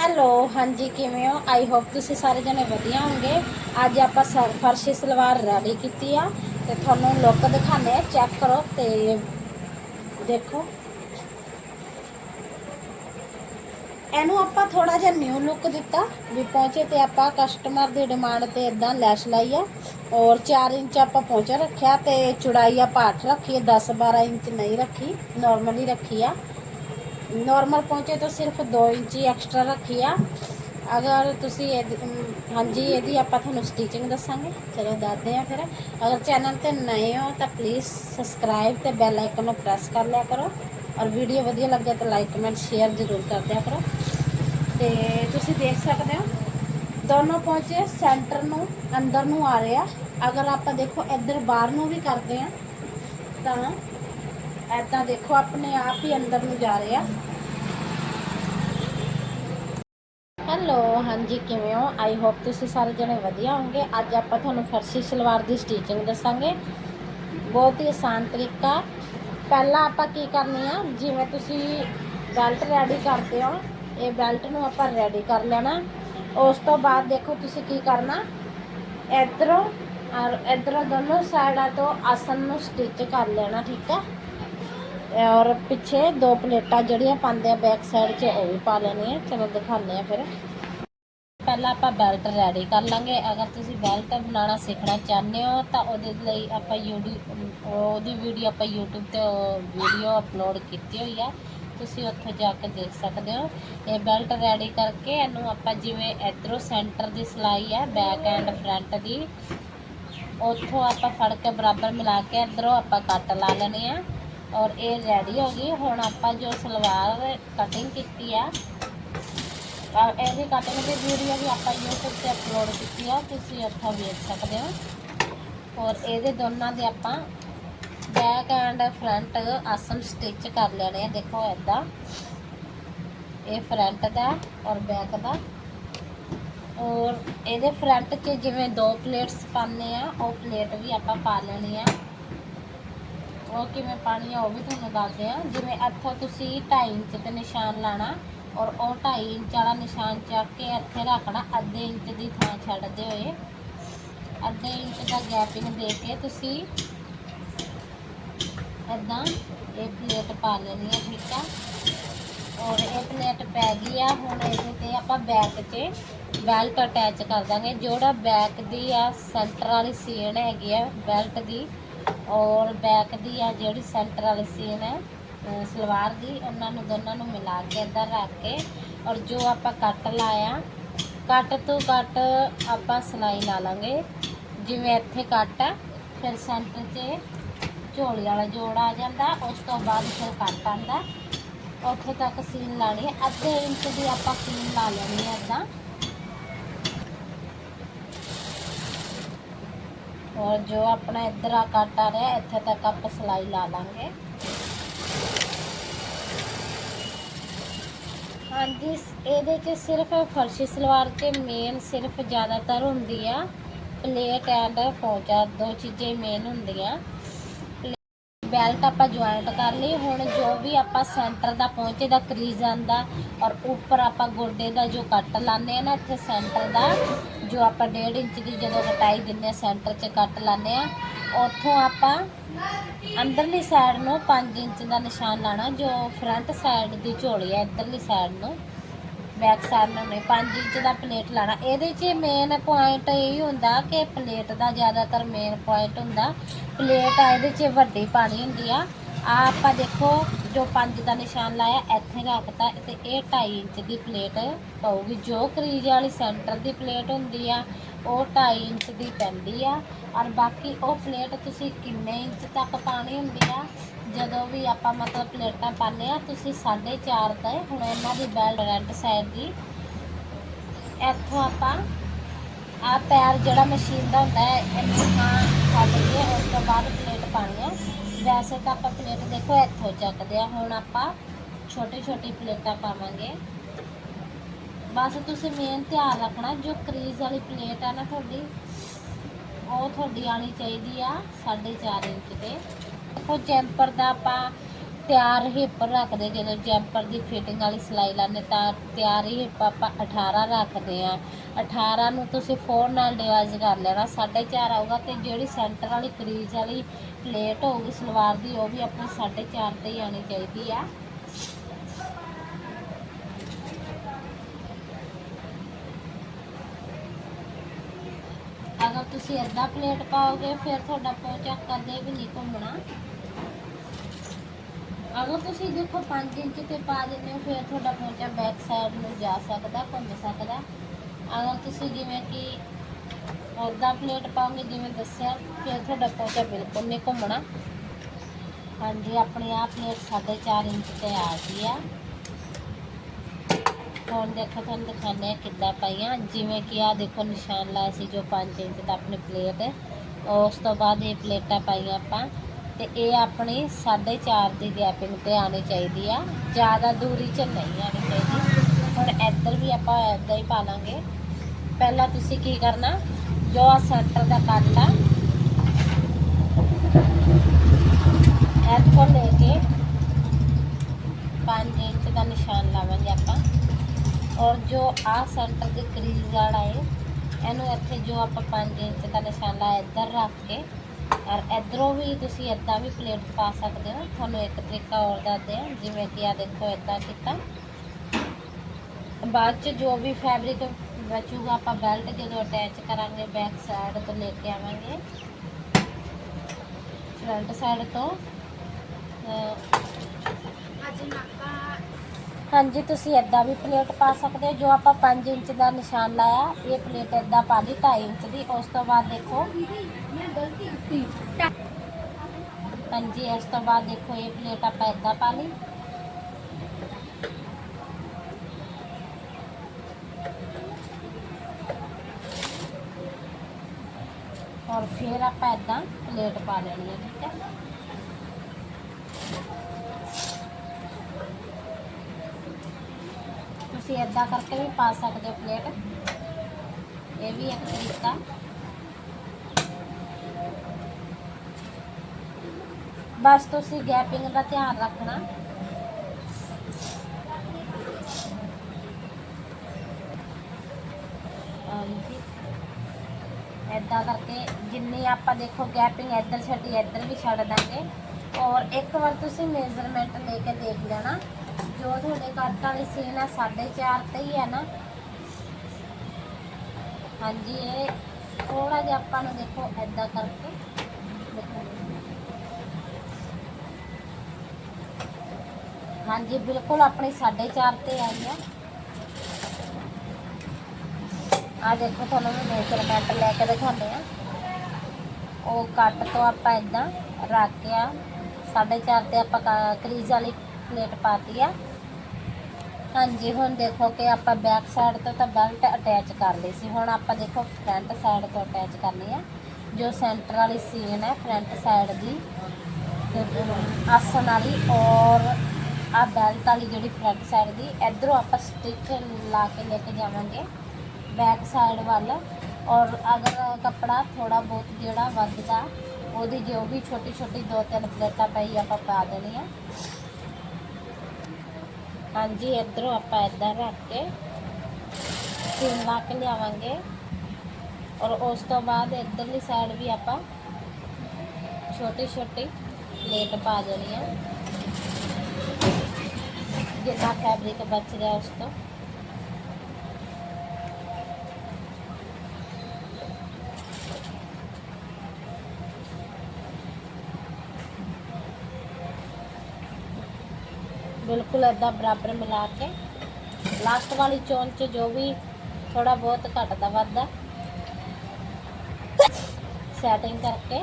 Hello, ਹਾਂਜੀ, ਕਿਵੇਂ ਹੋ? ਆਈ ਹੋਪ ਤੁਸੀਂ ਸਾਰੇ ਜਣੇ ਵਧੀਆ ਹੋਵੋਗੇ। ਅੱਜ ਆਪਾਂ ਸਰ- ਫਰਸ਼ੀ ਸਲਵਾਰ ਰੈਡੀ ਕੀਤੀ ਆ ਤੇ ਤੁਹਾਨੂੰ ਲੁੱਕ ਦਿਖਾਉਂਦੇ ਆ। ਚੈੱਕ ਕਰੋ ਤੇ ਦੇਖੋ। ਇਹਨੂੰ ਆਪਾਂ ਥੋੜਾ ਜਿਹਾ ਨਿਊ ਲੁੱਕ ਦਿੱਤਾ ਵੀ ਪਹੁੰਚੇ ਤੇ ਆਪਾਂ ਕਸਟਮਰ ਦੀ ਡਿਮਾਂਡ ਤੇ ਇਦਾਂ ਲੈਸ਼ ਲਾਈ ਆ। ਔਰ 4 ਇੰਚ ਆਪਾਂ ਪਹੁੰਚਾ ਰੱਖਿਆ ਤੇ ਚੌੜਾਈ ਆਪਾਂ 8 ਰੱਖੀ ਹੈ 10 12 ਇੰਚ ਨਹੀਂ ਰੱਖੀ ਨਾਰਮਲੀ ਰੱਖੀ ਆ। ਨੋਰਮਲ ਪਹੁੰਚੇ ਤੋਂ ਸਿਰਫ 2 ਇੰਚੀ ਐਕਸਟਰਾ ਰੱਖੀ ਆ। ਅਗਰ ਤੁਸੀਂ ਇਹਦੀ- ਹਾਂਜੀ, ਇਹਦੀ ਆਪਾਂ ਤੁਹਾਨੂੰ ਸਟਿਚਿੰਗ ਦੱਸਾਂਗੇ। ਚਲੋ ਦੱਸਦੇ ਆ ਫਿਰ। ਅਗਰ ਚੈਨਲ ਤੇ ਨਏ ਹੋ ਤਾਂ ਪਲੀਜ਼ ਸਬਸਕ੍ਰਾਈਬ ਤੇ ਬੈਲ ਆਈਕਨ ਨੂੰ ਪ੍ਰੈਸ ਕਰ ਲਿਆ ਕਰੋ। ਔਰ ਵੀਡੀਓ ਵਧੀਆ ਲੱਗੇ ਤਾਂ ਲਾਈਕ ਕਮੈਂਟ ਸ਼ੇਅਰ ਜ਼ਰੂਰ ਕਰ ਦਿਆ ਕਰੋ। ਤੇ ਤੁਸੀਂ ਦੇਖ ਸਕਦੇ ਹੋ, ਦੋਨੋਂ ਪਹੁੰਚੇ ਸੈਂਟਰ ਨੂੰ, ਅੰਦਰ ਨੂੰ ਆ ਰਹੇ ਆ। ਅਗਰ ਆਪਾਂ ਦੇਖੋ ਇੱਧਰ ਬਾਹਰ ਨੂੰ ਵੀ ਕਰਦੇ ਆ ਤਾਂ ਐਦਾਂ ਦੇਖੋ, ਆਪਣੇ ਆਪ ਹੀ ਅੰਦਰ ਨੂੰ ਜਾ ਰਹੇ ਆ। ਹੈਲੋ, ਹਾਂਜੀ, ਕਿਵੇਂ ਹੋ? ਆਈ ਹੋਪ ਤੁਸੀਂ ਸਾਰੇ ਜਣੇ ਵਧੀਆ ਹੋਵੋਗੇ। ਅੱਜ ਆਪਾਂ ਤੁਹਾਨੂੰ ਫਰਸੀ ਸਲਵਾਰ ਦੀ ਸਟਿਚਿੰਗ ਦੱਸਾਂਗੇ। ਬਹੁਤ ਹੀ ਆਸਾਨ ਤਰੀਕਾ। ਪਹਿਲਾਂ ਆਪਾਂ ਕੀ ਕਰਨੀ ਆ, ਜਿਵੇਂ ਤੁਸੀਂ ਬੈਲਟ ਰੈਡੀ ਕਰਦੇ ਹੋ, ਇਹ ਬੈਲਟ ਨੂੰ ਆਪਾਂ ਰੈਡੀ ਕਰ ਲੈਣਾ। ਉਸ ਤੋਂ ਬਾਅਦ ਦੇਖੋ ਤੁਸੀਂ ਕੀ ਕਰਨਾ। ਇਧਰੋਂ ਔਰ ਇਧਰੋਂ ਦੋਨੋਂ ਸਾਈਡਾਂ ਤੋਂ ਆਸਨ ਨੂੰ ਸਟਿਚ ਕਰ ਲੈਣਾ, ਠੀਕ ਆ? ਔਰ ਪਿੱਛੇ ਦੋ ਪਲੇਟਾਂ ਜਿਹੜੀਆਂ ਪਾਉਂਦੇ ਆ ਬੈਕ ਸਾਈਡ 'ਚ, ਉਹ ਵੀ ਪਾ ਲੈਣੀਆਂ ਚਲੋ ਦਿਖਾਉਂਦੇ ਆ ਫਿਰ। ਪਹਿਲਾਂ ਆਪਾਂ ਬੈਲਟ ਰੈਡੀ ਕਰ ਲਾਂਗੇ। ਅਗਰ ਤੁਸੀਂ ਬੈਲਟ ਬਣਾਉਣਾ ਸਿੱਖਣਾ ਚਾਹੁੰਦੇ ਹੋ, ਤਾਂ ਉਹਦੇ ਲਈ ਆਪਾਂ YouTube, ਉਹਦੀ ਵੀਡੀਓ ਆਪਾਂ YouTube ਤੇ ਵੀਡੀਓ ਅਪਲੋਡ ਕੀਤੀ ਹੋਈ ਆ। ਤੁਸੀਂ ਉੱਥੋਂ ਜਾ ਕੇ ਦੇਖ ਸਕਦੇ ਹੋ। ਇਹ ਬੈਲਟ ਰੈਡੀ ਕਰਕੇ ਇਹਨੂੰ ਆਪਾਂ ਜਿਵੇਂ ਇਧਰੋਂ ਸੈਂਟਰ ਦੀ ਸਿਲਾਈ ਹੈ ਬੈਕ ਐਂਡ ਫਰੰਟ ਦੀ, ਉੱਥੋਂ ਆਪਾਂ ਫੜ ਕੇ ਬਰਾਬਰ ਮਿਲਾ ਕੇ ਇਧਰੋਂ ਆਪਾਂ ਕੱਟ ਲਾ ਲੈਣੇ ਆ। ਔਰ ਇਹ ਰੈਡੀ ਹੋ ਗਈ। ਹੁਣ ਆਪਾਂ ਜੋ ਸਲਵਾਰ ਕਟਿੰਗ ਕੀਤੀ ਆ ਇਹਦੀ ਕਟਿੰਗ ਦੀ ਵੀਡੀਓ ਵੀ ਆਪਾਂ YouTube ਤੇ ਅਪਲੋਡ ਕੀਤੀ ਆ, ਤੁਸੀਂ ਉੱਥੋਂ ਵੇਖ ਸਕਦੇ ਹੋ। ਔਰ ਇਹਦੇ ਦੋਨਾਂ ਦੇ ਆਪਾਂ ਬੈਕ ਐਂਡ ਫਰੰਟ ਆਸਨ ਸਟਿਚ ਕਰ ਲੈਣੇ ਆ। ਦੇਖੋ ਐਦਾਂ ਇਹ ਫਰੰਟ ਦਾ ਔਰ ਬੈਕ ਦਾ। ਔਰ ਇਹਦੇ ਫਰੰਟ 'ਚ ਜਿਵੇਂ ਦੋ ਪਲੇਟਸ ਪਾਉਂਦੇ ਆ, ਉਹ ਪਲੇਟ ਵੀ ਆਪਾਂ ਪਾ ਲੈਣੀ ਆ। ਉਹ ਕਿਵੇਂ ਪਾਣੀ ਆ, ਉਹ ਵੀ ਤੁਹਾਨੂੰ ਦੱਸਦੇ ਆ। ਜਿਵੇਂ ਇੱਥੋਂ ਤੁਸੀਂ 2.5 ਇੰਚ ਤੇ ਨਿਸ਼ਾਨ ਲਾਣਾ ਔਰ ਉਹ 2.5 ਇੰਚ ਵਾਲਾ ਨਿਸ਼ਾਨ ਚੱਕ ਕੇ ਇੱਥੇ ਰੱਖਣਾ, ਅੱਧੇ ਇੰਚ ਦੀ ਥਾਂ ਛੱਡਦੇ ਹੋਏ ਅੱਧੇ ਇੰਚ ਦਾ ਗੈਪਿੰਗ ਦੇ ਕੇ ਤੁਸੀਂ ਇਦਾਂ ਇਹ ਪਲੇਟ ਪਾ ਲੈਣੀ ਆ, ਠੀਕ ਆ। ਔਰ ਇਹ ਪਲੇਟ ਪੈ ਗਈ ਆ, ਹੁਣ ਇਹਦੇ ਤੇ ਆਪਾਂ ਬੈਕ 'ਚ ਬੈਲਟ ਅਟੈਚ ਕਰ ਦਾਂਗੇ। ਜਿਹੜਾ ਬੈਕ ਦੀ ਆ ਸੈਂਟਰ ਵਾਲੀ ਸੀਨ ਹੈਗੀ ਆ ਬੈਲਟ ਦੀ। ਔਰ ਬੈਕ ਦੀ ਆ ਜਿਹੜੀ ਸੈਂਟਰ ਵਾਲੀ ਸੀਨ ਹੈ ਸਲਵਾਰ ਦੀ, ਉਹਨਾਂ ਨੂੰ ਦੋਨਾਂ ਨੂੰ ਮਿਲਾ ਕੇ ਇੱਧਰ ਰੱਖ ਕੇ ਔਰ ਜੋ ਆਪਾਂ ਕੱਟ ਲਾਇਆ, ਕੱਟ ਤੋਂ ਕੱਟ ਆਪਾਂ ਸਿਲਾਈ ਲਾ ਲਾਂਗੇ। ਜਿਵੇਂ ਇੱਥੇ ਕੱਟ ਆ ਫਿਰ ਸੈਂਟਰ 'ਚ ਝੋਲੀ ਵਾਲਾ ਜੋੜ ਆ ਜਾਂਦਾ, ਉਸ ਤੋਂ ਬਾਅਦ ਫਿਰ ਕੱਟ ਆਂਦਾ ਉੱਥੇ ਤੱਕ ਸੀਨ ਲਾਣੀ ਹੈ। ਅੱਧੇ ਇੰਚ ਦੀ ਆਪਾਂ ਸੀਨ ਲਾ ਲੈਣੀ ਹੈ ਇਦਾਂ ਔਰ ਜੋ ਆਪਣਾ ਇੱਧਰ ਆ ਕੱਟ ਆ ਰਿਹਾ, ਇੱਥੇ ਤੱਕ ਆਪਾਂ ਸਿਲਾਈ ਲਾ ਲਾਂਗੇ। ਹਾਂਜੀ ਇਹਦੇ 'ਚ ਸਿਰਫ ਫਰਸ਼ੀ ਸਲਵਾਰ 'ਚ ਮੇਨ ਸਿਰਫ ਜ਼ਿਆਦਾਤਰ ਹੁੰਦੀ ਆ ਪਲੇਟ ਐਂਡ ਪੌਂਚਾ, ਦੋ ਚੀਜ਼ਾਂ ਮੇਨ ਹੁੰਦੀਆਂ। ਬੈਲਟ ਆਪਾਂ ਜੁਆਇੰਟ ਕਰ ਲਈ ਹੁਣ ਜੋ ਵੀ ਆਪਾਂ ਸੈਂਟਰ ਦਾ ਪਹੁੰਚੇ ਦਾ ਕਰੀਜ਼ ਆਂਦਾ ਔਰ ਉੱਪਰ ਆਪਾਂ ਗੋਡੇ ਦਾ ਜੋ ਕੱਟ ਲਾਣੇ ਆ ਨਾ, ਇੱਥੇ ਸੈਂਟਰ ਦਾ, ਜੋ ਆਪਾਂ 1.5 ਇੰਚ ਦੀ ਜਦੋਂ ਕਟਾਈ ਦਿੰਨੇ ਆ ਸੈਂਟਰ 'ਚ ਕੱਟ ਲਾਣੇ ਆ। ਉੱਥੋਂ ਆਪਾਂ ਅੰਦਰਲੀ ਸਾਈਡ ਨੂੰ 5 ਇੰਚ ਦਾ ਨਿਸ਼ਾਨ ਲਾਣਾ ਜੋ ਫਰੰਟ ਸਾਈਡ ਦੀ ਝੋਲੀ ਹੈ, ਇੱਧਰਲੀ ਸਾਈਡ ਨੂੰ। ਬੈਕ ਸਾਈਡ ਨੂੰ ਨਹੀਂ 5 ਇੰਚ ਦਾ ਪਲੇਟ ਲਾਣਾ ਇਹਦੇ 'ਚ ਮੇਨ ਪੁਆਇੰਟ ਇਹ ਹੁੰਦਾ ਕਿ ਪਲੇਟ ਦਾ ਜ਼ਿਆਦਾਤਰ ਮੇਨ ਪੁਆਇੰਟ ਹੁੰਦਾ। ਪਲੇਟ ਆ, ਇਹਦੇ 'ਚ ਵੱਡੀ ਪਾਣੀ ਹੁੰਦੀ ਆ। ਆ ਆਪਾਂ ਦੇਖੋ, ਜੋ 5 ਦਾ ਨਿਸ਼ਾਨ ਲਾਇਆ, ਇੱਥੇ ਰੱਖਤਾ ਤੇ ਇਹ 2.5 ਇੰਚ ਦੀ ਪਲੇਟ ਪਊਗੀ। ਜੋ ਕਰੀਜ ਵਾਲੀ ਸੈਂਟਰ ਦੀ ਪਲੇਟ ਹੁੰਦੀ ਆ, ਉਹ 2.5 ਇੰਚ ਦੀ ਪੈਂਦੀ ਆ। ਔਰ ਬਾਕੀ ਉਹ ਪਲੇਟ ਤੁਸੀਂ ਕਿੰਨੇ ਇੰਚ ਤੱਕ ਪਾਣੀ ਹੁੰਦੀ ਆ? ਜਦੋਂ ਵੀ ਆਪਾਂ ਮਤਲਬ ਪਲੇਟਾਂ ਪਾਉਂਦੇ ਆ ਤੁਸੀਂ 4.5 ਤੇ ਹੁਣ ਇਹਨਾਂ ਦੀ ਬੈਲ ਰੈਂਟ ਸਾਈਡ ਦੀ। ਇੱਥੋਂ ਆਪਾਂ ਆ ਪੈਰ ਜਿਹੜਾ ਮਸ਼ੀਨ ਦਾ ਹੁੰਦਾ ਹੈ, ਇਹਨੂੰ ਹਾਂ ਛੱਡ ਕੇ ਉਸ ਤੋਂ ਬਾਅਦ ਪਲੇਟ ਪਾਣੀ ਹੈ। ਵੈਸੇ ਤਾਂ ਆਪਾਂ ਪਲੇਟ ਦੇਖੋ ਇੱਥੋਂ ਚੱਕਦੇ ਆ ਹੁਣ ਆਪਾਂ ਛੋਟੀ ਛੋਟੀ ਪਲੇਟਾਂ ਪਾਵਾਂਗੇ। ਬਸ ਤੁਸੀਂ ਮੇਨ ਧਿਆਨ ਰੱਖਣਾ, ਜੋ ਕਰੀਜ਼ ਵਾਲੀ ਪਲੇਟ ਆ ਨਾ ਤੁਹਾਡੀ, ਉਹ ਤੁਹਾਡੀ ਆਣੀ ਚਾਹੀਦੀ ਆ 4.5 ਇੰਚ ਤੇ। ਦੇਖੋ ਜੈਂਪਰ ਦਾ ਆਪਾਂ ਤਿਆਰ ਹਿੱਪ ਰੱਖਦੇ ਜਦੋਂ ਜੈਂਪਰ ਦੀ ਫਿਟਿੰਗ ਵਾਲੀ ਸਿਲਾਈ ਲਾਉਂਦੇ ਤਾਂ ਤਿਆਰ ਹਿੱਪ ਆਪਾਂ 18 ਰੱਖਦੇ ਆ 18 ਨੂੰ ਤੁਸੀਂ 4 ਨਾਲ ਡਿਵਾਈਡ ਕਰ ਲੈਣਾ 4.5 ਆਊਗਾ ਤੇ ਜਿਹੜੀ ਸੈਂਟਰ ਵਾਲੀ ਕਰੀਜ਼ ਵਾਲੀ ਪਲੇਟ ਹੋਊਗੀ, ਸਲਵਾਰ ਦੀ, ਉਹ ਵੀ ਆਪਣੀ 4.5 ਤੇ ਹੀ ਆਣੀ ਚਾਹੀਦੀ ਆ ਅਗਰ ਤੁਸੀਂ ਅੱਧਾ ਪਲੇਟ ਪਾਓਗੇ ਫਿਰ ਤੁਹਾਡਾ ਪਹੁੰਚਾ ਕਦੇ ਵੀ ਨਹੀਂ ਘੁੰਮਣਾ। ਅਗਰ ਤੁਸੀਂ ਦੇਖੋ 5 ਇੰਚ ਤੇ ਪਾ ਦਿੰਦੇ ਹੋ, ਫਿਰ ਤੁਹਾਡਾ ਪਹੁੰਚਾ ਬੈਕ ਸਾਈਡ ਨੂੰ ਜਾ ਸਕਦਾ, ਘੁੰਮ ਸਕਦਾ। ਅਗਰ ਤੁਸੀਂ ਜਿਵੇਂ ਕਿ ਅੱਧਾ ਪਲੇਟ ਪਾਓਗੇ, ਜਿਵੇਂ ਦੱਸਿਆ, ਫਿਰ ਤੁਹਾਡਾ ਪਹੁੰਚਾ ਬਿਲਕੁਲ ਨਹੀਂ ਘੁੰਮਣਾ। ਹਾਂਜੀ, ਆਪਣੀ ਆ ਪਲੇਟ 4.5 ਇੰਚ ਤੇ ਆ ਗਈ ਆ। ਹੁਣ ਦੇਖੋ, ਤੁਹਾਨੂੰ ਦਿਖਾਉਂਦੇ ਆ ਕਿੱਦਾਂ ਪਾਈਆਂ। ਜਿਵੇਂ ਕਿ ਆ ਦੇਖੋ, ਨਿਸ਼ਾਨ ਲਾਇਆ ਸੀ ਜੋ 5 ਇੰਚ ਦਾ ਆਪਣੀ ਪਲੇਟ। ਉਸ ਤੋਂ ਬਾਅਦ ਇਹ ਪਲੇਟਾਂ ਪਾਈਆਂ ਆਪਾਂ। ਤੇ ਇਹ ਆਪਣੀ 4.5 ਦੀ ਗੈਪਿੰਗ ਤੇ ਆਣੀ ਚਾਹੀਦੀ ਆ। ਜ਼ਿਆਦਾ ਦੂਰੀ 'ਚ ਨਹੀਂ ਆਣੀ ਚਾਹੀਦੀ। ਹੁਣ ਇੱਧਰ ਵੀ ਆਪਾਂ ਇੱਦਾਂ ਹੀ ਪਾ ਲਾਂਗੇ ਪਹਿਲਾਂ ਤੁਸੀਂ ਕੀ ਕਰਨਾ? ਜੋ ਆ ਸੈਂਟਰ ਦਾ ਕੱਟ ਆ, ਇੱਥੋਂ ਲੈ ਕੇ 5 ਇੰਚ ਦਾ ਨਿਸ਼ਾਨ ਲਾਵਾਂਗੇ ਆਪਾਂ। ਔਰ ਜੋ ਆ ਸੈਂਟਰ ਦੀ ਕਰੀਜ਼ ਵਾਲਾ ਹੈ ਇਹਨੂੰ ਇੱਥੇ ਜੋ ਆਪਾਂ 5 ਇੰਚ ਦਾ ਨਿਸ਼ਾਨ ਲਾਇਆ ਇੱਧਰ ਰੱਖ ਕੇ, ਔਰ ਇਧਰੋਂ ਵੀ ਤੁਸੀਂ ਇੱਦਾਂ ਵੀ ਪਲੇਟ ਪਾ ਸਕਦੇ ਹੋ। ਤੁਹਾਨੂੰ ਇੱਕ ਤਰੀਕਾ ਹੋਰ ਦੱਸਦੇ ਹਾਂ ਜਿਵੇਂ ਕਿ ਆ ਦੇਖੋ ਇੱਦਾਂ ਕੀਤਾ। ਬਾਅਦ ਚ ਜੋ ਵੀ ਫੈਬਰਿਕ ਬਚੂਗਾ, ਆਪਾਂ ਬੈਲਟ ਜਦੋਂ ਅਟੈਚ ਕਰਾਂਗੇ ਬੈਕ ਸਾਈਡ ਤੋਂ ਲੈ ਕੇ ਆਵਾਂਗੇ। ਫਰੰਟ ਸਾਈਡ ਤੋਂ, ਅਹ ਹਾਂਜੀ, ਤੁਸੀਂ ਇੱਦਾਂ ਵੀ ਪਲੇਟ ਪਾ ਸਕਦੇ ਹੋ। ਜੋ ਆਪਾਂ 5 ਇੰਚ ਦਾ ਨਿਸ਼ਾਨ ਲਾਇਆ, ਇਹ ਪਲੇਟ ਇੱਦਾਂ ਪਾ ਲਈ 2.5 ਇੰਚ ਦੀ। ਉਸ ਤੋਂ ਬਾਅਦ ਦੇਖੋ। ਹਾਂਜੀ ਇਸ ਤੋਂ ਬਾਅਦ ਦੇਖੋ, ਇਹ ਪਲੇਟ ਆਪਾਂ ਇੱਦਾਂ ਪਾ ਲਈ। ਔਰ ਫਿਰ ਆਪਾਂ ਇੱਦਾਂ ਪਲੇਟ ਪਾ ਲੈਣੀ ਹੈ, ਠੀਕ ਹੈ। ਤੁਸੀਂ ਇੱਦਾਂ ਕਰਕੇ ਵੀ ਪਾ ਸਕਦੇ ਹੋ ਪਲੇਟ। ਇਹ ਵੀ ਇੱਕ ਤਰੀਕਾ। ਬਸ ਤੁਸੀਂ ਗੈਪਿੰਗ ਦਾ ਧਿਆਨ ਰੱਖਣਾ। ਹਾਂਜੀ। ਇੱਦਾਂ ਕਰਕੇ ਜਿੰਨੀ ਆਪਾਂ ਦੇਖੋ ਗੈਪਿੰਗ ਇੱਧਰ ਛੱਡੀ, ਇੱਧਰ ਵੀ ਛੱਡ ਦਾਂਗੇ। ਔਰ ਇੱਕ ਵਾਰ ਤੁਸੀਂ ਮੇਜ਼ਰਮੈਂਟ ਲੈ ਕੇ ਦੇਖ ਲੈਣਾ। ਜੋ ਤੁਹਾਡੇ ਕੱਟ ਵਾਲੀ ਸੀਨ ਹੈ 4.5 ਤੇ ਹੀ ਹੈ ਨਾ। ਹਾਂਜੀ, ਇਹ ਥੋੜਾ ਜਿਹਾ ਆਪਾਂ ਨੂੰ ਦੇਖੋ ਐਦਾਂ ਕਰਕੇ ਦੇਖੋ ਹਾਂਜੀ, ਬਿਲਕੁਲ ਆਪਣੀ 4.5 ਤੇ ਆਈ ਹੈ ਆ ਦੇਖੋ, ਤੁਹਾਨੂੰ ਮੈਂ ਮੇਜ਼ਰਮੈਂਟ ਲੈ ਕੇ ਦਿਖਾਉਂਦੇ ਆ। ਉਹ ਕੱਟ ਤੋਂ ਆਪਾਂ ਇਦਾਂ ਰੱਖ ਕੇ ਆ। 4.5 ਤੇ ਆਪਾਂ ਕਰੀਜ਼ ਵਾਲੀ ਪਲੇਟ ਪਾਤੀ ਆ। ਹਾਂਜੀ, ਹੁਣ ਦੇਖੋ ਕਿ ਆਪਾਂ ਬੈਕ ਸਾਈਡ ਤੋਂ ਤਾਂ ਬੈਲਟ ਅਟੈਚ ਕਰ ਲਈ ਸੀ। ਹੁਣ ਆਪਾਂ ਦੇਖੋ ਫਰੰਟ ਸਾਈਡ ਤੋਂ ਅਟੈਚ ਕਰਨੀ ਆ। ਜੋ ਸੈਂਟਰ ਵਾਲੀ ਸੀਨ ਹੈ ਫਰੰਟ ਸਾਈਡ ਦੀ। ਤੇ ਆਸਨ ਵਾਲੀ ਔਰ ਆ ਬੈਲਟ ਵਾਲੀ ਜਿਹੜੀ ਫਰੰਟ ਸਾਈਡ ਦੀ, ਇਧਰੋਂ ਆਪਾਂ ਸਟਿਚ ਲਾ ਕੇ ਲੈ ਕੇ ਜਾਵਾਂਗੇ ਬੈਕ ਸਾਈਡ ਵੱਲ। ਔਰ ਅਗਰ ਕੱਪੜਾ ਥੋੜਾ ਬਹੁਤ ਜਿਹੜਾ ਵੱਧਦਾ, ਉਹਦੀ ਜੋ ਵੀ ਛੋਟੀ ਛੋਟੀ ਦੋ ਤਿੰਨ ਪਲੇਟਾਂ ਪਈ ਆਪਾਂ ਪਾ ਦੇਣੀ ਆ। ਹਾਂਜੀ, ਇਧਰੋਂ ਆਪਾਂ ਇਦਾਂ ਰੱਖ ਕੇ ਸੀਨ ਲਾ ਲਿਆਵਾਂਗੇ। ਔਰ ਉਸ ਤੋਂ ਬਾਅਦ ਇਧਰਲੀ ਸਾਈਡ ਵੀ ਆਪਾਂ ਛੋਟੀ ਛੋਟੀ ਪਲੇਟ ਪਾ ਦੇਣੀ ਆ। ਜਿੰਨਾ ਫੈਬਰਿਕ ਬਚ ਰਿਹਾ ਉਸ ਤੋਂ। ਬਿਲਕੁਲ ਇਦਾਂ ਬਰਾਬਰ ਮਿਲਾ ਕੇ। ਲਾਸਟ ਵਾਲੀ ਚੋਨ 'ਚ ਜੋ ਵੀ ਥੋੜਾ ਬਹੁਤ ਘਟਦਾ ਵੱਧਦਾ। ਸੈਟਿੰਗ ਕਰਕੇ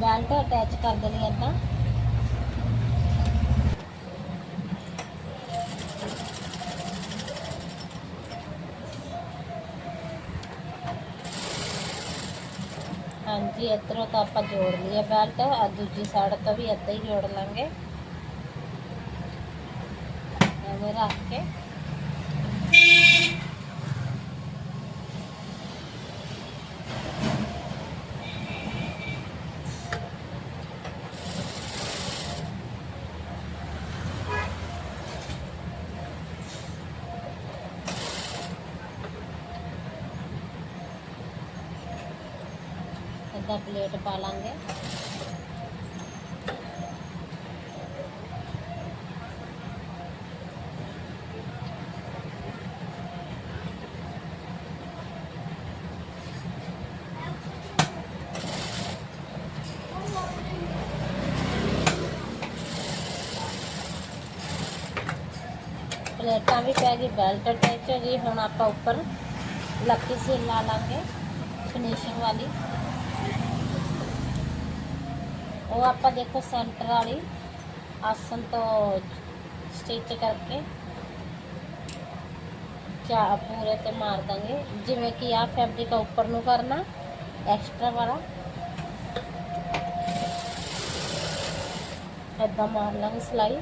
ਬੈਲਟ ਅਟੈਚ ਕਰ ਦੇਣੀ ਇਦਾਂ ਹਾਂਜੀ ਇੱਧਰੋਂ ਤਾਂ ਆਪਾਂ ਜੋੜ ਲਈਏ ਬੈਲਟ ਆ ਦੂਜੀ ਸਾਈਡ ਤੋਂ ਵੀ ਇੱਦਾਂ ਹੀ ਜੋੜ ਲਾਂਗੇ। वगैरे असते పెద్ద ప్లేట్ పలం ਵੀ ਪੈ ਗਈ ਬੈਲਟ ਅਟੈਚ ਹੋ ਗਈ, ਹੁਣ ਆਪਾਂ ਉੱਪਰ ਲੱਕੀ ਸੀਲ ਲਾ ਲਾਂਗੇ ਫਿਨਿਸ਼ਿੰਗ ਵਾਲੀ। ਉਹ ਆਪਾਂ ਦੇਖੋ ਸੈਂਟਰ ਵਾਲੀ ਆਸਨ ਤੋਂ ਸਟਿਚ ਕਰਕੇ ਚਾ ਪੂਰੇ ਤੇ ਮਾਰ ਦਾਂਗੇ। ਜਿਵੇਂ ਕਿ ਆ ਫੈਬਰਿਕ ਉੱਪਰ ਨੂੰ ਕਰਨਾ ਐਕਸਟਰਾ ਵਾਲਾ। ਏਦਾਂ ਮਾਰ ਲਾਂਗੇ ਸਲਾਈ।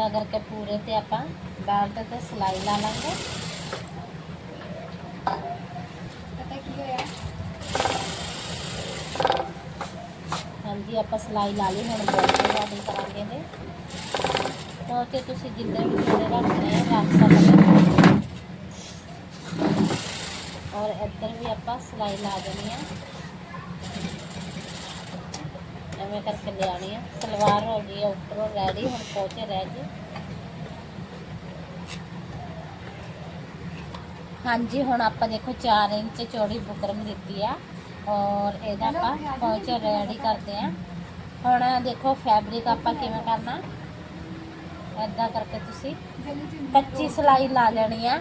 ਏਦਾਂ ਕਰਕੇ ਪੂਰੇ ਤੇ ਆਪਾਂ ਬੈਲਟ ਤੇ ਸਲਾਈ ਲਾ ਲਾਂਗੇ ਪਤਾ ਕੀ ਹੋਇਆ ਹਾਂਜੀ ਆਪਾਂ ਸਲਾਈ ਲਾ ਲਈ ਹੁਣ ਬੈਲਟ ਵਾਲੀ ਕਰਾਂਗੇ ਨੇ ਤਾਂ ਕਿ ਤੁਸੀਂ ਜਿੰਨੇ ਵੀ ਜੋੜੇ ਰੱਖਣੇ ਆ ਰੱਖ ਸਕਦੇ ਹੋ ਔਰ ਇੱਧਰ ਵੀ ਆਪਾਂ ਸਲਾਈ ਲਾ ਦੇਣੀ ਆ ਐਵੇਂ ਕਰਕੇ ਲਿਆਣੀ ਆ। ਸਲਵਾਰ ਹੋ ਗਈ ਆ ਉੱਪਰੋਂ ਰੈਡੀ ਹੁਣ ਪਹੁੰਚੇ ਰਹਿ ਗਏ। ਹਾਂਜੀ ਹੁਣ ਆਪਾਂ ਦੇਖੋ 4 ਇੰਚ ਚੌੜੀ ਬੁਕਰਮ ਦਿੱਤੀ ਆ ਔਰ ਇਹਦਾ ਆਪਾਂ ਪਹੁੰਚੇ ਰੈਡੀ ਕਰਦੇ ਆ। ਹੁਣ ਦੇਖੋ ਫੈਬਰਿਕ ਆਪਾਂ ਕਿਵੇਂ ਕਰਨਾ? ਏਦਾਂ ਕਰਕੇ ਤੁਸੀਂ ਕੱਚੀ ਸਲਾਈ ਲਾ ਲੈਣੀ ਆ।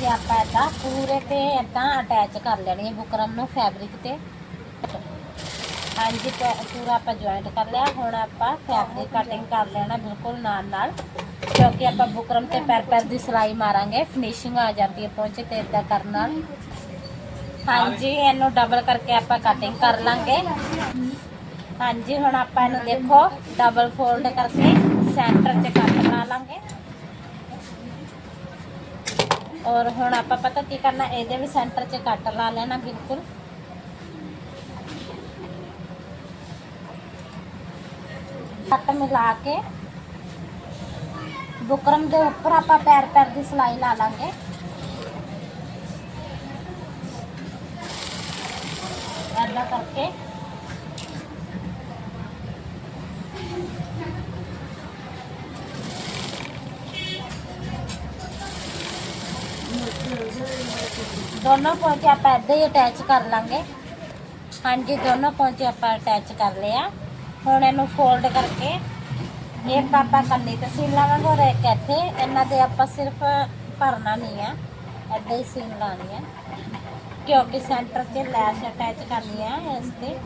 ਹਾਂਜੀ ਆਪਾਂ ਏਦਾਂ ਪੂਰੇ ਤੇ ਏਦਾਂ ਅਟੈਚ ਕਰ ਲੈਣੀ ਹੈ ਬੁਕਰਮ ਨੂੰ ਫੈਬਰਿਕ ਤੇ। ਹਾਂਜੀ ਤੇ ਪੂਰਾ ਆਪਾਂ ਜੁਆਇੰਟ ਕਰ ਲਿਆ। ਹੁਣ ਆਪਾਂ ਫੈਬਰਿਕ ਕਟਿੰਗ ਕਰ ਲੈਣਾ ਬਿਲਕੁਲ ਨਾਲ ਨਾਲ। ਕਿਉਂਕਿ ਆਪਾਂ ਬੁਕਰਮ ਤੇ ਪੈਰ ਪੈਰ ਦੀ ਸਿਲਾਈ ਮਾਰਾਂਗੇ ਫਿਨਿਸ਼ਿੰਗ ਆ ਜਾਂਦੀ ਹੈ ਪਹੁੰਚੇ ਤੇ ਇਦਾਂ ਕਰਨ ਨਾਲ। ਹਾਂਜੀ, ਇਹਨੂੰ ਡਬਲ ਕਰਕੇ ਆਪਾਂ ਕਟਿੰਗ ਕਰ ਲਾਂਗੇ। ਹਾਂਜੀ, ਹੁਣ ਆਪਾਂ ਇਹਨੂੰ ਦੇਖੋ ਡਬਲ ਫੋਲਡ ਕਰਕੇ ਸੈਂਟਰ 'ਚ ਕੱਟ ਲਾ ਲਾਂਗੇ। ਔਰ ਹੁਣ ਆਪਾਂ ਪਤਾ ਕੀ ਕਰਨਾ, ਇਹਦੇ ਵੀ ਸੈਂਟਰ 'ਚ ਕੱਟ ਲਾ ਲੈਣਾ ਬਿਲਕੁਲ। ਕੱਟ ਮਿਲਾ ਕੇ ਬੁਕਰਮ ਦੇ ਉੱਪਰ ਆਪਾਂ ਪੈਰ ਪੈਰ ਦੀ ਸਿਲਾਈ ਲਾ ਲਾਂਗੇ। ਏਦਾਂ ਕਰਕੇ ਦੋਨੋਂ ਪੌਂਚੇ ਆਪਾਂ ਇੱਦਾਂ ਹੀ ਅਟੈਚ ਕਰ ਲਾਂਗੇ। ਹਾਂਜੀ, ਦੋਨੋਂ ਪੌਂਚੇ ਆਪਾਂ ਅਟੈਚ ਕਰ ਲਿਆ। ਹੁਣ ਇਹਨੂੰ ਫੋਲਡ ਕਰਕੇ ਇੱਕ ਆਪਾਂ ਕੰਨੀ ਤੇ ਸੀਨ ਲਾਵਾਂਗੇ ਔਰ ਇੱਕ ਇੱਥੇ। ਇਹਨਾਂ ਦੇ ਆਪਾਂ ਸਿਰਫ ਭਰਨਾ ਨਹੀਂ ਆ, ਇੱਦਾਂ ਹੀ ਸੀਨ ਲਾਣੀ ਹੈ ਕਿਉਂਕਿ ਸੈਂਟਰ 'ਚ ਲੈਸ਼ ਅਟੈਚ ਕਰਨੀ ਹੈ ਇਸ ਤੇ।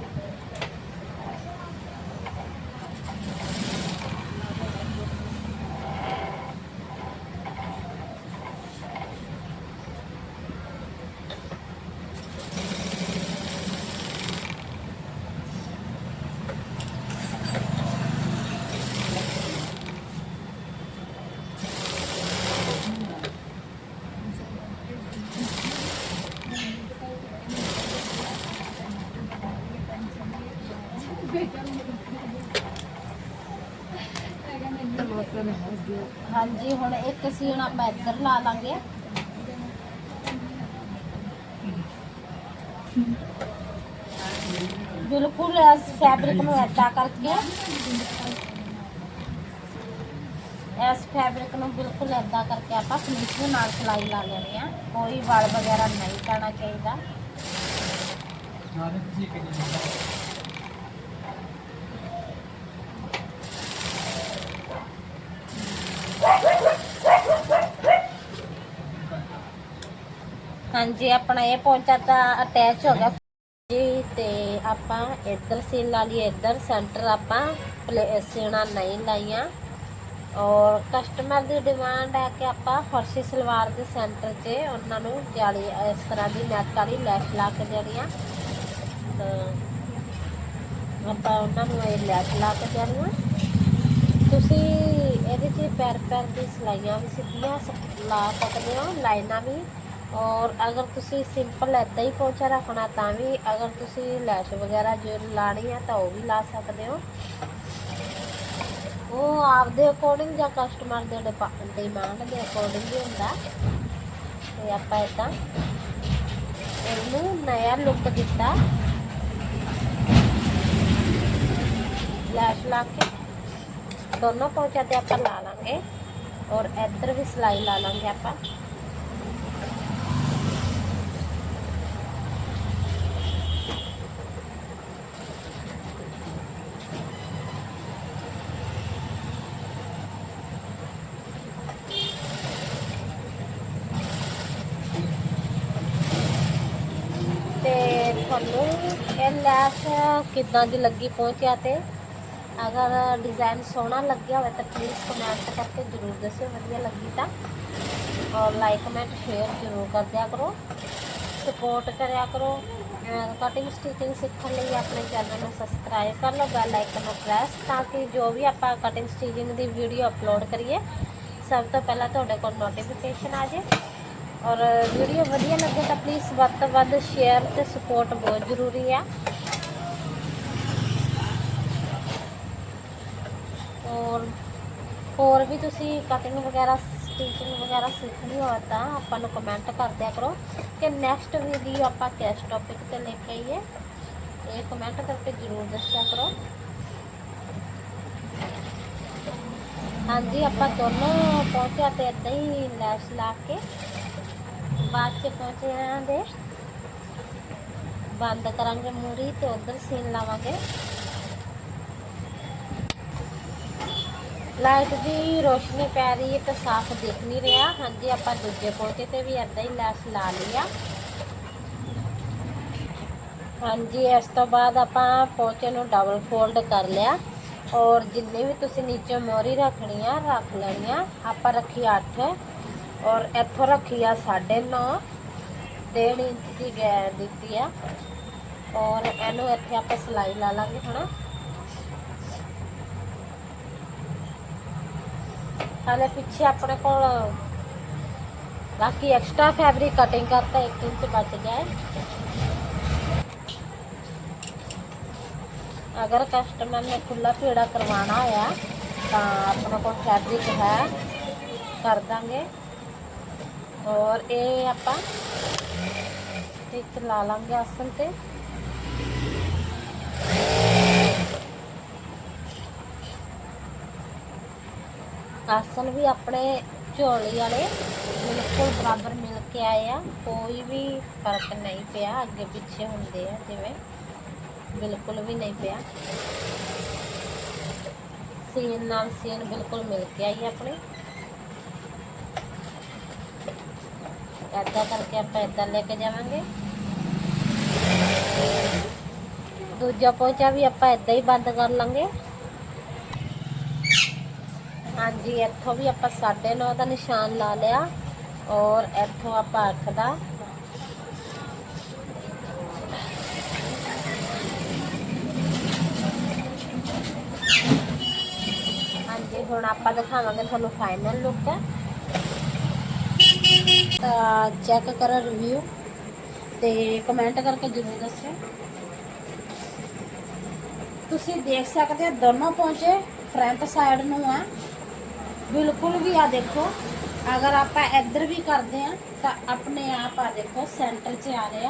ਹਾਂਜੀ ਹੁਣ ਇੱਕ ਸੀਨ ਆਪਾਂ ਇੱਧਰ ਲਾ ਲਾਂਗੇ। ਬਿਲਕੁਲ ਫੈਬਰਿਕ ਨੂੰ ਏਦਾਂ ਕਰਕੇ। ਇਸ ਫੈਬਰਿਕ ਨੂੰ ਬਿਲਕੁਲ ਏਦਾਂ ਕਰਕੇ ਆਪਾਂ ਫਿਨਿਸ਼ਿੰਗ ਨਾਲ ਸਿਲਾਈ ਲਾ ਲੈਣੀ ਆ। ਕੋਈ ਵਲ ਵਗੈਰਾ ਨਹੀਂ ਪੈਣਾ ਚਾਹੀਦਾ। ਹਾਂਜੀ ਆਪਣਾ ਇਹ ਪਹੁੰਚਾ ਤਾਂ ਅਟੈਚ ਹੋ ਗਿਆ ਜੀ, ਤੇ ਆਪਾਂ ਇੱਧਰ ਸੀਨ ਲਾ ਲਈ ਇੱਧਰ ਸੈਂਟਰ ਆਪਾਂ ਸੀਣਾ ਨਹੀਂ ਲਾਈਆਂ। ਔਰ ਕਸਟਮਰ ਦੀ ਡਿਮਾਂਡ ਹੈ ਕਿ ਆਪਾਂ ਫਰਸ਼ੀ ਸਲਵਾਰ ਦੇ ਸੈਂਟਰ 'ਚ ਉਹਨਾਂ ਨੂੰ ਜਾਲੀ, ਇਸ ਤਰ੍ਹਾਂ ਦੀ ਨੈਟ ਵਾਲੀ ਲੈਸ਼ ਲਾ ਕੇ ਦੇਣੀ ਆ। ਆਪਾਂ ਉਹਨਾਂ ਨੂੰ ਇਹ ਲੈਸ ਲਾ ਕੇ ਦੇਣੀ ਆ। ਤੁਸੀਂ ਇਹਦੇ 'ਚ ਪੈਰ ਪੈਰ ਦੀ ਸਿਲਾਈਆਂ ਵੀ ਸਿੱਧੀਆਂ ਲਾ ਸਕਦੇ ਹੋ, ਲਾਈਨਾਂ ਵੀ। ਔਰ ਅਗਰ ਤੁਸੀਂ ਸਿੰਪਲ ਐਦਾਂ ਹੀ ਪੋਚਾ ਰੱਖਣਾ ਤਾਂ ਵੀ ਅਗਰ ਤੁਸੀਂ ਲੈਸ਼ ਵਗੈਰਾ ਜੋ ਲਾਣੀ ਆ ਤਾਂ ਉਹ ਵੀ ਲਾ ਸਕਦੇ ਹੋ। ਉਹ ਆਪਦੇ ਅਕੋਰਡਿੰਗ ਜਾਂ ਕਸਟਮਰ ਦੇ ਡਿਮਾਂਡ ਦੇ ਅਕੋਰਡਿੰਗ ਹੀ ਹੁੰਦਾ। ਤੇ ਆਪਾਂ ਇਦਾਂ ਇਹਨੂੰ ਨया ਲੁੱਕ ਦਿੱਤਾ। ਲੈਸ਼ ਲਾ ਕੇ ਦੋਨੋਂ ਪੌਂਚਾ ਤੇ ਆਪਾਂ ਲਾ ਲਾਂਗੇ। ਔਰ ਇੱਧਰ ਵੀ ਸਿਲਾਈ ਲਾ ਲਾਂਗੇ ਆਪਾਂ ਤੇ ਤੁਹਾਨੂੰ ਇਹ ਲੈਸ ਕਿੱਦਾਂ ਦੀ ਲੱਗੀ ਪਹੁੰਚਿਆ ਤੇ? ਅਗਰ ਡਿਜ਼ਾਈਨ ਸੋਹਣਾ ਲੱਗਿਆ ਹੋਵੇ ਤਾਂ ਪਲੀਜ਼ ਕਮੈਂਟ ਕਰਕੇ ਜ਼ਰੂਰ ਦੱਸਿਓ, ਵਧੀਆ ਲੱਗੀ ਤਾਂ। ਔਰ ਲਾਈਕ ਕਮੈਂਟ ਸ਼ੇਅਰ ਜ਼ਰੂਰ ਕਰ ਦਿਆ ਕਰੋ। ਸਪੋਰਟ ਕਰਿਆ ਕਰੋ। ਕਟਿੰਗ ਸਟਿਚਿੰਗ ਸਿੱਖਣ ਲਈ ਆਪਣੇ ਚੈਨਲ ਨੂੰ ਸਬਸਕ੍ਰਾਈਬ ਕਰ ਲਓ ਬੈਲ ਆਈਕਨ ਨੂੰ ਪ੍ਰੈਸ ਤਾਂ ਕਿ ਜੋ ਵੀ ਆਪਾਂ ਕਟਿੰਗ ਸਟਿਚਿੰਗ ਦੀ ਵੀਡੀਓ ਅਪਲੋਡ ਕਰੀਏ, ਸਭ ਤੋਂ ਪਹਿਲਾਂ ਤੁਹਾਡੇ ਕੋਲ ਨੋਟੀਫਿਕੇਸ਼ਨ ਆ ਜੇ। ਔਰ ਵੀਡੀਓ ਵਧੀਆ ਲੱਗੇ ਤਾਂ ਪਲੀਜ਼ ਵੱਧ ਤੋਂ ਵੱਧ ਸ਼ੇਅਰ ਤੇ ਸਪੋਰਟ ਬਹੁਤ ਜ਼ਰੂਰੀ ਆ ਔਰ ਹੋਰ ਵੀ ਤੁਸੀਂ ਕਟਿੰਗ ਵਗੈਰਾ ਸਟਿਚਿੰਗ ਵਗੈਰਾ ਸਿੱਖਣੀ ਹੋਵੇ ਤਾਂ ਆਪਾਂ ਨੂੰ ਕਮੈਂਟ ਕਰ ਦਿਆ ਕਰੋ ਕਿ ਨੈਕਸਟ ਵੀਡੀਓ ਆਪਾਂ ਕਿਸ ਟੌਪਿਕ ਤੇ ਲੈ ਕੇ ਆਈਏ, ਇਹ ਕਮੈਂਟ ਕਰਕੇ ਜ਼ਰੂਰ ਦੱਸਿਆ ਕਰੋ। ਹਾਂਜੀ, ਆਪਾਂ ਦੋਨੋਂ ਪਹੁੰਚਿਆ ਤੇ ਇਦਾਂ ਹੀ ਲੈਸ ਲਾ ਕੇ ਬਾਅਦ ਚ ਪਹੁੰਚੇ ਇਹਨਾਂ ਦੇ। ਬੰਦ ਕਰਾਂਗੇ ਮੂਰੀ ਤੇ ਉਧਰ ਸੀਨ ਲਾਵਾਂਗੇ। ਲਾਈਟ ਦੀ ਰੋਸ਼ਨੀ ਪੈ ਰਹੀ ਹੈ ਤਾਂ ਸਾਫ਼ ਦਿਖ ਨਹੀਂ ਰਿਹਾ। ਹਾਂਜੀ, ਆਪਾਂ ਦੂਜੇ ਪੌਂਚੇ ਤੇ ਵੀ ਇਦਾਂ ਹੀ ਲੈਸ ਲਾ ਲਈ ਆ। ਹਾਂਜੀ, ਇਸ ਤੋਂ ਬਾਅਦ ਆਪਾਂ ਪੋਚੇ ਨੂੰ ਡਬਲ ਫੋਲਡ ਕਰ ਲਿਆ। ਔਰ ਜਿੰਨੇ ਵੀ ਤੁਸੀਂ ਨੀਚੇ ਮੋਰੀ ਰੱਖਣੀ ਆ ਰੱਖ ਲੈਣੀ ਆ ਆਪਾਂ ਰੱਖੀ 8 ਔਰ ਇੱਥੋਂ ਰੱਖੀ ਆ 9.5 ਡੇਢ ਇੰਚ ਦੀ ਗੈ ਦਿੱਤੀ ਆ। ਔਰ ਇਹਨੂੰ ਇੱਥੇ ਆਪਾਂ ਸਿਲਾਈ ਲਾ ਲਾਂਗੇ ਹਨਾ ਹਾਲੇ ਪਿੱਛੇ ਆਪਣੇ ਕੋਲ ਬਾਕੀ ਐਕਸਟਰਾ ਫੈਬਰਿਕ ਕਟਿੰਗ ਕਰਤਾ 1 ਇੰਚ ਬਚ ਗਿਆ ਹੈ ਅਗਰ ਕਸਟਮਰ ਨੇ ਖੁੱਲਾ ਪੀੜਾ ਕਰਵਾਉਣਾ ਹੋਇਆ ਤਾਂ ਆਪਣੇ ਕੋਲ ਫੈਬਰਿਕ ਹੈ ਕਰ ਦਾਂਗੇ ਔਰ ਇਹ ਆਪਾਂ ਇੱਕ ਲਾ ਲਾਂਗੇ ਆਸਨ ਤੇ ਆਸਨ ਵੀ ਆਪਣੇ ਝੋਲੀ ਵਾਲੇ ਬਿਲਕੁਲ ਬਰਾਬਰ ਮਿਲ ਕੇ ਆਏ ਆ। ਕੋਈ ਵੀ ਫ਼ਰਕ ਨਹੀਂ ਪਿਆ, ਅੱਗੇ ਪਿੱਛੇ ਹੁੰਦੇ ਆ ਜਿਵੇਂ। ਬਿਲਕੁਲ ਵੀ ਨਹੀਂ ਪਿਆ। ਸੀਨ ਨਾਲ ਸੀਨ ਬਿਲਕੁਲ ਮਿਲ ਕੇ ਆਈ ਆਪਣੇ। ਏਦਾਂ ਕਰਕੇ ਆਪਾਂ ਏਦਾਂ ਲੈ ਕੇ ਜਾਵਾਂਗੇ। ਦੂਜਾ ਪੋਚਾ ਵੀ ਆਪਾਂ ਏਦਾਂ ਹੀ ਬੰਦ ਕਰ ਲਾਂਗੇ। ਹਾਂਜੀ ਇੱਥੋਂ ਵੀ ਆਪਾਂ 9.5 ਦਾ ਨਿਸ਼ਾਨ ਲਾ ਲਿਆ ਔਰ ਇੱਥੋਂ ਆਪਾਂ 8 ਦਾ ਹਾਂਜੀ ਹੁਣ ਆਪਾਂ ਦਿਖਾਵਾਂਗੇ ਤੁਹਾਨੂੰ ਫਾਈਨਲ ਲੁੱਕ ਤਾਂ ਚੈੱਕ ਕਰੋ ਰਿਵਿਊ ਤੇ ਕਮੈਂਟ ਕਰਕੇ ਜ਼ਰੂਰ ਦੱਸਿਓ ਤੁਸੀਂ ਦੇਖ ਸਕਦੇ ਹੋ ਦੋਨੋਂ ਪਹੁੰਚੇ ਫਰੰਟ ਸਾਈਡ ਨੂੰ ਆ ਬਿਲਕੁਲ ਵੀ ਆ ਦੇਖੋ, ਅਗਰ ਆਪਾਂ ਇੱਧਰ ਵੀ ਕਰਦੇ ਆ ਤਾਂ ਆਪਣੇ ਆਪ ਆ ਦੇਖੋ ਸੈਂਟਰ 'ਚ ਆ ਰਿਹਾ